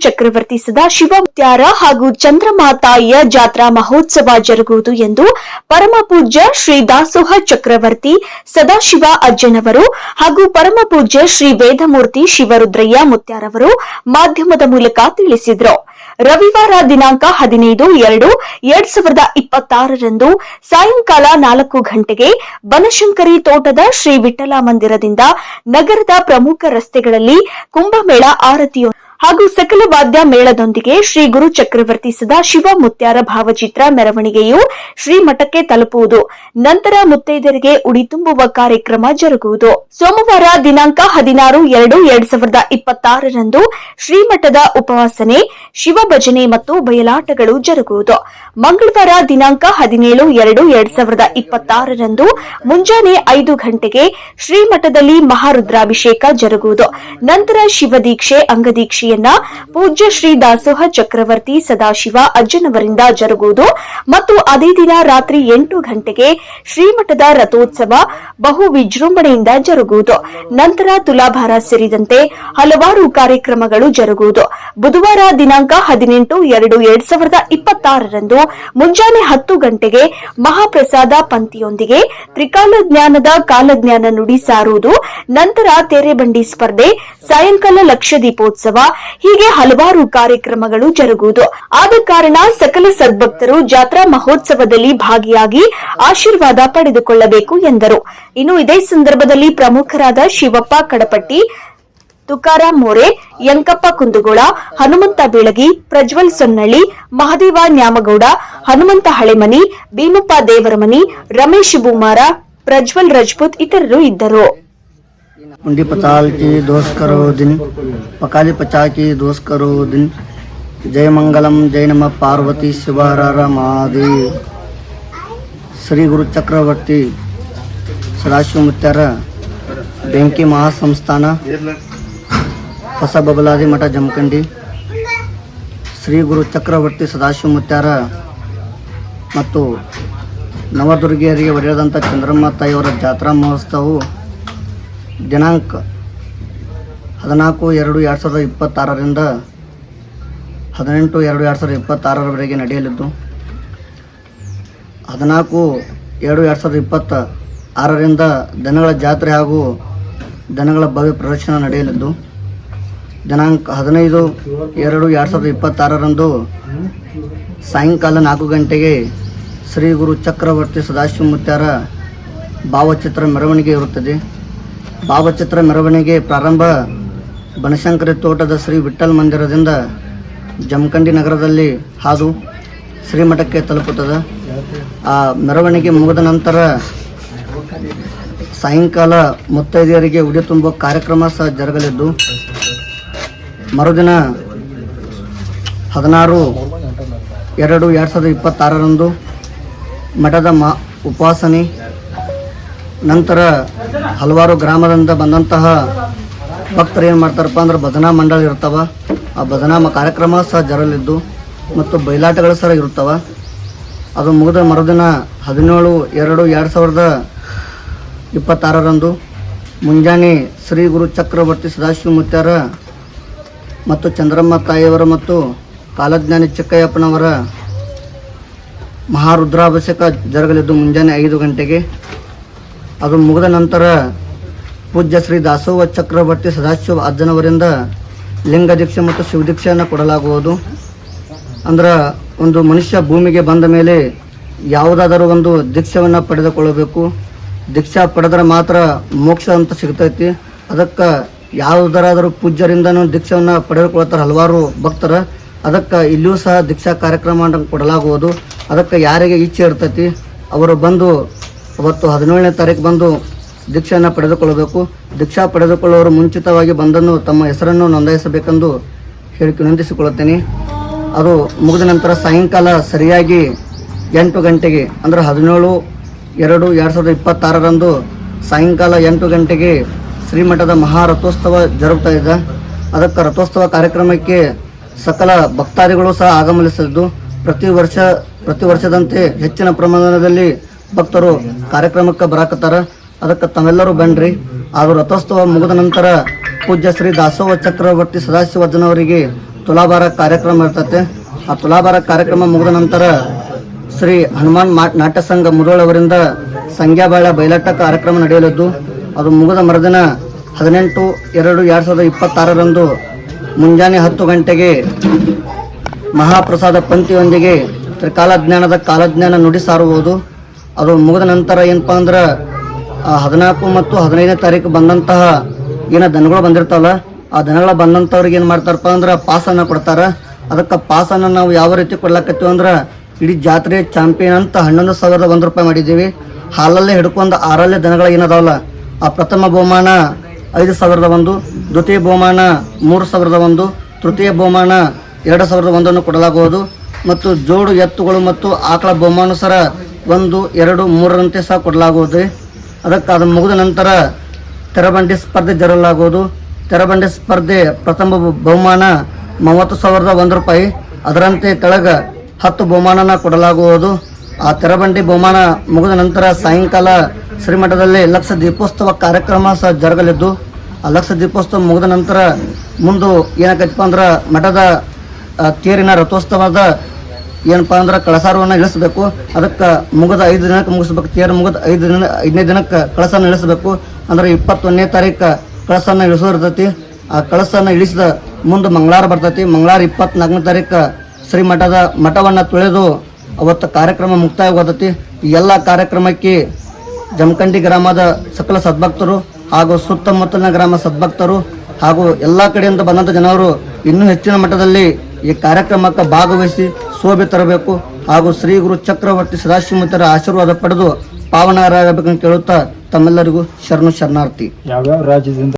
ಚಕ್ರವರ್ತಿ ಸದಾಶಿವ ಮುತ್ಯಾರ ಹಾಗೂ ಚಂದ್ರಮಾತಾಯಿಯ ಜಾತ್ರಾ ಮಹೋತ್ಸವ ಜರುಗುವುದು ಎಂದು ಪರಮಪೂಜ್ಯ ಶ್ರೀ ದಾಸೋಹ ಚಕ್ರವರ್ತಿ ಸದಾಶಿವ ಅಜ್ಜನವರು ಹಾಗೂ ಪರಮಪೂಜ್ಯ ಶ್ರೀ ವೇದಮೂರ್ತಿ ಶಿವರುದ್ರಯ್ಯ ಮುತ್ಯಾರವರು ಮಾಧ್ಯಮದ ಮೂಲಕ ತಿಳಿಸಿದರು. ರವಿವಾರ ದಿನಾಂಕ ಹದಿನೈದು ಎರಡು ಎರಡ್ ಸಾವಿರದ ಇಪ್ಪತ್ತಾರರಂದು ಸಾಯಂಕಾಲ ನಾಲ್ಕು ಗಂಟೆಗೆ ಬನಶಂಕರಿ ತೋಟದ ಶ್ರೀ ವಿಠಲ ಮಂದಿರದಿಂದ ನಗರದ ಪ್ರಮುಖ ರಸ್ತೆಗಳಲ್ಲಿ ಕುಂಭಮೇಳ ಆರತಿಯು ಹಾಗೂ ಸಕಲ ವಾದ್ಯ ಮೇಳದೊಂದಿಗೆ ಶ್ರೀ ಗುರು ಚಕ್ರವರ್ತಿ ಸದಾಶಿವ ಮುತ್ಯಾರ ಭಾವಚಿತ್ರ ಮೆರವಣಿಗೆಯು ಶ್ರೀಮಠಕ್ಕೆ ತಲುಪುವುದು. ನಂತರ ಮುತ್ತೈದರಿಗೆ ಉಡಿ ತುಂಬುವ ಕಾರ್ಯಕ್ರಮ ಜರುಗುವುದು. ಸೋಮವಾರ ದಿನಾಂಕ ಹದಿನಾರು ಎರಡು ಎರಡ್ ಸಾವಿರದ ಇಪ್ಪತ್ತಾರರಂದು ಶ್ರೀಮಠದ ಉಪವಾಸನೆ, ಶಿವ ಭಜನೆ ಮತ್ತು ಬಯಲಾಟಗಳು ಜರುಗುವುದು. ಮಂಗಳವಾರ ದಿನಾಂಕ ಹದಿನೇಳು ಎರಡು ಎರಡ್ ಸಾವಿರದ ಇಪ್ಪತ್ತಾರರಂದು ಮುಂಜಾನೆ ಐದು ಗಂಟೆಗೆ ಶ್ರೀಮಠದಲ್ಲಿ ಮಹಾರುದ್ರಾಭಿಷೇಕ ಜರುಗುವುದು. ನಂತರ ಶಿವದೀಕ್ಷೆ ಅಂಗದೀಕ್ಷೆಯನ್ನ ಪೂಜ್ಯ ಶ್ರೀ ದಾಸೋಹ ಚಕ್ರವರ್ತಿ ಸದಾಶಿವ ಅಜ್ಜನವರಿಂದ ಜರುಗುವುದು ಮತ್ತು ಅದೇ ದಿನ ರಾತ್ರಿ ಎಂಟು ಗಂಟೆಗೆ ಶ್ರೀಮಠದ ರಥೋತ್ಸವ ಬಹು ವಿಜೃಂಭಣೆಯಿಂದ ಜರುಗುವುದು. ನಂತರ ತುಲಾಭಾರ ಸೇರಿದಂತೆ ಹಲವಾರು ಕಾರ್ಯಕ್ರಮಗಳು ಜರುಗುವುದು. ಬುಧವಾರ ದಿನಾಂಕ ಹದಿನೆಂಟು ಎರಡು ಎರಡ್ ಸಾವಿರದ ಇಪ್ಪತ್ತಾರರಂದು ಮುಂಜಾನೆ ಹತ್ತು ಗಂಟೆಗೆ ಮಹಾಪ್ರಸಾದ ಪಂಕ್ತಿಯೊಂದಿಗೆ ತ್ರಿಕಾಲ ಜ್ಞಾನದ ಕಾಲಜ್ಞಾನ ನುಡಿ ಸಾರುವುದು. ನಂತರ ತೆರೆಬಂಡಿ ಸ್ಪರ್ಧೆ, ಸಾಯಂಕಾಲ ಲಕ್ಷ ದೀಪೋತ್ಸವ ಹೀಗೆ ಹಲವಾರು ಕಾರ್ಯಕ್ರಮಗಳು ಜರುಗುವುದು. ಆದ ಕಾರಣ ಸಕಲ ಸದ್ಭಕ್ತರು ಜಾತ್ರಾ ಮಹೋತ್ಸವದಲ್ಲಿ ಭಾಗಿಯಾಗಿ ಆಶೀರ್ವಾದ ಪಡೆದುಕೊಳ್ಳಬೇಕು ಎಂದರು. ಇನ್ನು ಇದೇ ಸಂದರ್ಭದಲ್ಲಿ ಪ್ರಮುಖರಾದ ಶಿವಪ್ಪ ಕಡಪಟ್ಟಿ, ತುಕಾರಾಂ ಮೋರೆ, ಯಂಕಪ್ಪ ಕುಂದುಗೋಳ, ಹನುಮಂತ ಬೀಳಗಿ, ಪ್ರಜ್ವಲ್ ಸೊನ್ನಳ್ಳಿ, ಮಹದೇವ ನ್ಯಾಮಗೌಡ, ಹನುಮಂತ ಹಳೆಮನಿ, ಭೀಮಪ್ಪ ದೇವರಮನಿ, ರಮೇಶ್ ಬೂಮಾರ ಪ್ರಜ್ವಲ್ ರಜಪೂತ್ ಇತರರು ಇದ್ದರು. उंडी पचाल की दोष करो दिन पकाली पचा की दोष करो दिन जय मंगलम जय नम पार्वती शिवारार महादेव ಶ್ರೀ ಗುರು ಚಕ್ರವರ್ತಿ ಸದಾಶಿವ ಮುತ್ಯಾರ ಬೆಂಕಿ ಮಹಾಸಂಸ್ಥಾನ ಹೊಸ ಬಬಲಾದಿ ಮಠ ಜಮಖಂಡಿ ಶ್ರೀ ಗುರು ಚಕ್ರವರ್ತಿ ಸದಾಶಿವ ಮುತ್ಯಾರ ಮತ್ತು ನವದುರ್ಗಿಯರಿಗೆ ಒಡೆಯದಂಥ ಚಂದ್ರಮ್ಮ ತಾಯಿಯವರ ಜಾತ್ರಾ ಮಹೋತ್ಸವವು ದಿನಾಂಕ ಹದಿನಾಲ್ಕು ಎರಡು ಎರಡು ಸಾವಿರದ ಇಪ್ಪತ್ತಾರರಿಂದ ಹದಿನೆಂಟು ಎರಡು ಎರಡು ಸಾವಿರದ ಇಪ್ಪತ್ತಾರರವರೆಗೆ ನಡೆಯಲಿದ್ದು, ಹದಿನಾಲ್ಕು ಎರಡು ಎರಡು ಸಾವಿರದ ಇಪ್ಪತ್ತ ಆರರಿಂದ ದನಗಳ ಜಾತ್ರೆ ಹಾಗೂ ದನಗಳ ಭವ್ಯ ಪ್ರದರ್ಶನ ನಡೆಯಲಿದ್ದು, ದಿನಾಂಕ ಹದಿನೈದು ಎರಡು ಎರಡು ಸಾವಿರದ ಇಪ್ಪತ್ತಾರರಂದು ಸಾಯಂಕಾಲ ನಾಲ್ಕು ಗಂಟೆಗೆ ಶ್ರೀ ಗುರು ಚಕ್ರವರ್ತಿ ಸದಾಶಿವ ಮುತ್ಯಾರ ಭಾವಚಿತ್ರ ಮೆರವಣಿಗೆ ಇರುತ್ತದೆ. ಭಾವಚಿತ್ರ ಮೆರವಣಿಗೆ ಪ್ರಾರಂಭ. ಬನಶಂಕರಿ ತೋಟದ ಶ್ರೀ ವಿಠಲ್ ಮಂದಿರದಿಂದ ಜಮಖಂಡಿ ನಗರದಲ್ಲಿ ಹಾದು ಶ್ರೀಮಠಕ್ಕೆ ತಲುಪುತ್ತದೆ. ಆ ಮೆರವಣಿಗೆ ಮುಗಿದ ನಂತರ ಸಾಯಂಕಾಲ ಮುತ್ತೈದೆಯರಿಗೆ ಉಡಿ ತುಂಬುವ ಕಾರ್ಯಕ್ರಮ ಸಹ ಜರುಗಲಿದ್ದು, ಮರುದಿನ ಹದಿನಾರು ಎರಡು ಎರಡು ಸಾವಿರದ ಇಪ್ಪತ್ತಾರರಂದು ಮಠದ ಮಾ, ಉಪಾಸನೆ ನಂತರ ಹಲವಾರು ಗ್ರಾಮದಿಂದ ಬಂದಂತಹ ಭಕ್ತರು ಏನು ಮಾಡ್ತಾರಪ್ಪ ಅಂದ್ರೆ ಭಜನಾ ಮಂಡಳಿ ಇರ್ತಾವ. ಆ ಭಜನಾ ಕಾರ್ಯಕ್ರಮ ಸಹ ಜರಲಿದ್ದು ಮತ್ತು ಬಯಲಾಟಗಳು ಸಹ ಇರ್ತಾವ ಅದು ಮುಗಿದ ಮರುದಿನ ಹದಿನೇಳು, ಎರಡು ಎರಡು ಸಾವಿರದ ಇಪ್ಪತ್ತಾರರಂದು ಮುಂಜಾನೆ ಶ್ರೀ ಗುರು ಚಕ್ರವರ್ತಿ ಸದಾಶಿವ ಮುತ್ಯಾರ ಮತ್ತು ಚಂದ್ರಮ್ಮ ತಾಯಿಯವರ ಮತ್ತು ಕಾಲಜ್ಞಾನಿ ಚಿಕ್ಕಯ್ಯಪ್ಪನವರ ಮಹಾರುದ್ರಾಭಿಷೇಕ ಜರುಗಲಿದ್ದು ಮುಂಜಾನೆ ಐದು ಗಂಟೆಗೆ. ಅದು ಮುಗಿದ ನಂತರ ಪೂಜ್ಯ ಶ್ರೀ ದಾಸೋವ ಚಕ್ರವರ್ತಿ ಸದಾಶಿವ ಅಜ್ಜನವರಿಂದ ಲಿಂಗ ದೀಕ್ಷೆ ಮತ್ತು ಶಿವದೀಕ್ಷೆಯನ್ನು ಕೊಡಲಾಗುವುದು. ಅಂದ್ರೆ ಒಂದು ಮನುಷ್ಯ ಭೂಮಿಗೆ ಬಂದ ಮೇಲೆ ಯಾವುದಾದರೂ ಒಂದು ದೀಕ್ಷೆಯನ್ನು ಪಡೆದುಕೊಳ್ಳಬೇಕು. ದೀಕ್ಷಾ ಪಡೆದ್ರೆ ಮಾತ್ರ ಮೋಕ್ಷ ಅಂತ ಸಿಗ್ತೈತಿ. ಅದಕ್ಕೆ ಯಾವುದರಾದರೂ ಪೂಜ್ಯರಿಂದನೂ ದೀಕ್ಷೆಯನ್ನು ಪಡೆದುಕೊಳ್ತಾರೆ ಹಲವಾರು ಭಕ್ತರ. ಅದಕ್ಕೆ ಇಲ್ಲಿಯೂ ಸಹ ದೀಕ್ಷಾ ಕಾರ್ಯಕ್ರಮ ಕೊಡಲಾಗುವುದು. ಅದಕ್ಕೆ ಯಾರಿಗೆ ಇಚ್ಛೆ ಇರ್ತೈತಿ? ಅವರು ಬಂದು ಅವತ್ತು ಹದಿನೇಳನೇ ತಾರೀಕು ಬಂದು ದೀಕ್ಷೆಯನ್ನು ಪಡೆದುಕೊಳ್ಳಬೇಕು. ದೀಕ್ಷಾ ಪಡೆದುಕೊಳ್ಳುವವರು ಮುಂಚಿತವಾಗಿ ಬಂದನ್ನು ತಮ್ಮ ಹೆಸರನ್ನು ನೋಂದಾಯಿಸಬೇಕೆಂದು ಹೇಳಿ ವಿನಂತಿಸಿಕೊಳ್ಳುತ್ತೇನೆ ಅದು ಮುಗಿದ ನಂತರ ಸಾಯಂಕಾಲ ಸರಿಯಾಗಿ ಎಂಟು ಗಂಟೆಗೆ, ಅಂದರೆ ಹದಿನೇಳು ಎರಡು ಎರಡು ಸಾವಿರದ ಇಪ್ಪತ್ತಾರರಂದು ಸಾಯಂಕಾಲ ಎಂಟು ಗಂಟೆಗೆ ಶ್ರೀಮಠದ ಮಹಾರಥೋತ್ಸವ ಜರುಗ್ತಾ ಇದೆ. ಅದಕ್ಕೆ ರಥೋತ್ಸವ ಕಾರ್ಯಕ್ರಮಕ್ಕೆ ಸಕಲ ಭಕ್ತಾದಿಗಳು ಸಹ ಆಗಮನಿಸಿದ್ದು ಪ್ರತಿ ವರ್ಷ, ಪ್ರತಿ ವರ್ಷದಂತೆ ಹೆಚ್ಚಿನ ಪ್ರಮಾಣದಲ್ಲಿ ಭಕ್ತರು ಕಾರ್ಯಕ್ರಮಕ್ಕೆ ಬರಾಕತ್ತಾರ. ಅದಕ್ಕೆ ತಮ್ಮೆಲ್ಲರೂ ಬನ್ರಿ. ಅದು ರಥೋತ್ಸವ ಮುಗಿದ ನಂತರ ಪೂಜ್ಯ ಶ್ರೀ ದಾಸೋಹ ಚಕ್ರವರ್ತಿ ಸದಾಶಿವಜ್ಜನವರಿಗೆ ತುಲಾಭಾರ ಕಾರ್ಯಕ್ರಮ ಇರ್ತತೆ. ಆ ತುಲಾಭಾರ ಕಾರ್ಯಕ್ರಮ ಮುಗಿದ ನಂತರ ಶ್ರೀ ಹನುಮಾನ್ ನಾಟ್ಯ ಸಂಘ ಮುರುಳವರಿಂದ ಸಂಖ್ಯಾಬಾಳ ಬಯಲಾಟ ಕಾರ್ಯಕ್ರಮ ನಡೆಯಲಿದ್ದು, ಅದು ಮುಗಿದ ಮರುದಿನ ಹದಿನೆಂಟು ಎರಡು ಎರಡು ಸಾವಿರದ ಇಪ್ಪತ್ತಾರರಂದು ಮುಂಜಾನೆ ಹತ್ತು ಗಂಟೆಗೆ ಮಹಾಪ್ರಸಾದ ಪಂಕ್ತಿಯೊಂದಿಗೆ ತ್ರಿಕಾಲಜ್ಞಾನದ ಕಾಲಜ್ಞಾನ ನುಡಿ ಸಾರುವುದು. ಅದು ಮುಗಿದ ನಂತರ ಏನಪ್ಪಾ ಅಂದ್ರೆ ಹದಿನಾಲ್ಕು ಮತ್ತು ಹದಿನೈದನೇ ತಾರೀಕು ಬಂದಂತಹ ಏನ ದನಗಳು ಬಂದಿರ್ತಾವಲ್ಲ, ಆ ದನಗಳ ಬಂದಂಥವ್ರಿಗೆ ಏನು ಮಾಡ್ತಾರಪ್ಪ ಅಂದ್ರೆ ಪಾಸನ್ನ ಕೊಡ್ತಾರೆ. ಅದಕ್ಕೆ ಪಾಸನ್ನ ನಾವು ಯಾವ ರೀತಿ ಕೊಡ್ಲಾಕತ್ತೀವಿ ಅಂದ್ರೆ, ಇಡೀ ಜಾತ್ರೆ ಚಾಂಪಿಯನ್ ಅಂತ ಹನ್ನೊಂದು ಸಾವಿರದ ಒಂದು ರೂಪಾಯಿ ಮಾಡಿದ್ದೀವಿ. ಹಾಲಲ್ಲೇ ಹಿಡ್ಕೊಂಡು ಆರಲ್ಲೇ ದನಗಳ ಏನದಾವಲ್ಲ, ಆ ಪ್ರಥಮ ಬಹುಮಾನ ಐದು ಸಾವಿರದ ಒಂದು, ದ್ವಿತೀಯ ಬಹುಮಾನ ಮೂರು ಸಾವಿರದ ಒಂದು, ತೃತೀಯ ಬಹುಮಾನ ಎರಡು ಸಾವಿರದ ಒಂದನ್ನು ಕೊಡಲಾಗುವುದು. ಮತ್ತು ಜೋಡು ಎತ್ತುಗಳು ಮತ್ತು ಆಕಳ ಬಹುಮಾನುಸಾರ ಒಂದು, ಎರಡು, ಮೂರರಂತೆ ಸಹ ಕೊಡಲಾಗುವುದು. ಅದಕ್ಕೆ ಅದು ಮುಗಿದ ನಂತರ ತೆರಬಂಡಿ ಸ್ಪರ್ಧೆ ಜರಲಾಗುವುದು. ತೆರಬಂಡಿ ಸ್ಪರ್ಧೆ ಪ್ರಥಮ ಬಹುಮಾನ ಮೂವತ್ತು ಸಾವಿರದ ಒಂದು ರೂಪಾಯಿ. ಅದರಂತೆ ಕೆಳಗ ಹತ್ತು ಬಹುಮಾನನ ಕೊಡಲಾಗುವುದು. ಆ ತೆರಬಂಡಿ ಬಹುಮಾನ ಮುಗಿದ ನಂತರ ಸಾಯಂಕಾಲ ಶ್ರೀಮಠದಲ್ಲಿ ಲಕ್ಷ ದೀಪೋತ್ಸವ ಕಾರ್ಯಕ್ರಮ ಸಹ ಜರುಗಲಿದ್ದು, ಆ ಲಕ್ಷ ದೀಪೋತ್ಸವ ಮುಗಿದ ನಂತರ ಮುಂದೆ ಏನಾಗತ್ತಪ್ಪ ಅಂದ್ರೆ ಮಠದ ತೇರಿನ ರಥೋತ್ಸವದ ಏನಪ್ಪಾ ಅಂದ್ರೆ ಕಳಸಾರವನ್ನು ಇಳಿಸಬೇಕು. ಅದಕ್ಕೆ ಮುಗಿದ ಐದು ದಿನಕ್ಕೆ ಮುಗಿಸ್ಬೇಕು. ತೇರು ಮುಗಿದ ಐದು ದಿನ, ಐದನೇ ದಿನಕ್ಕೆ ಕಳಸನ ಇಳಿಸಬೇಕು. ಅಂದ್ರೆ ಇಪ್ಪತ್ತೊಂದನೇ ತಾರೀಕು ಕಳಸನ ಇಳಿಸೋರ್ತೈತಿ ಆ ಕಳಸನ ಇಳಿಸಿದ ಮುಂದೆ ಮಂಗಳಾರ ಬರ್ತೈತಿ. ಮಂಗಳಾರ ಇಪ್ಪತ್ನಾಲ್ಕನೇ ತಾರೀಕು ಶ್ರೀ ಮಠದ ಮಠವನ್ನು ತುಳಿದು ಅವತ್ತು ಕಾರ್ಯಕ್ರಮ ಮುಕ್ತಾಯವಾದತಿ ಈ ಎಲ್ಲ ಕಾರ್ಯಕ್ರಮಕ್ಕೆ ಜಮಖಂಡಿ ಗ್ರಾಮದ ಸಕಲ ಸದ್ಭಕ್ತರು ಹಾಗೂ ಸುತ್ತಮುತ್ತಲಿನ ಗ್ರಾಮ ಸದ್ಭಕ್ತರು ಹಾಗೂ ಎಲ್ಲಾ ಕಡೆಯಿಂದ ಬಂದಂತ ಜನರು ಇನ್ನೂ ಹೆಚ್ಚಿನ ಮಟ್ಟದಲ್ಲಿ ಈ ಕಾರ್ಯಕ್ರಮಕ್ಕೆ ಭಾಗವಹಿಸಿ ಶೋಭೆ ತರಬೇಕು ಹಾಗೂ ಶ್ರೀ ಗುರು ಚಕ್ರವರ್ತಿ ಸದಾಶಿವತರ ಆಶೀರ್ವಾದ ಪಡೆದು ಪಾವನರಾಗಬೇಕಂತ ಕೇಳುತ್ತಾ ತಮ್ಮೆಲ್ಲರಿಗೂ ಶರಣು ಶರಣಾರ್ಥಿ. ಯಾವ್ಯಾವ ರಾಜ್ಯದಿಂದ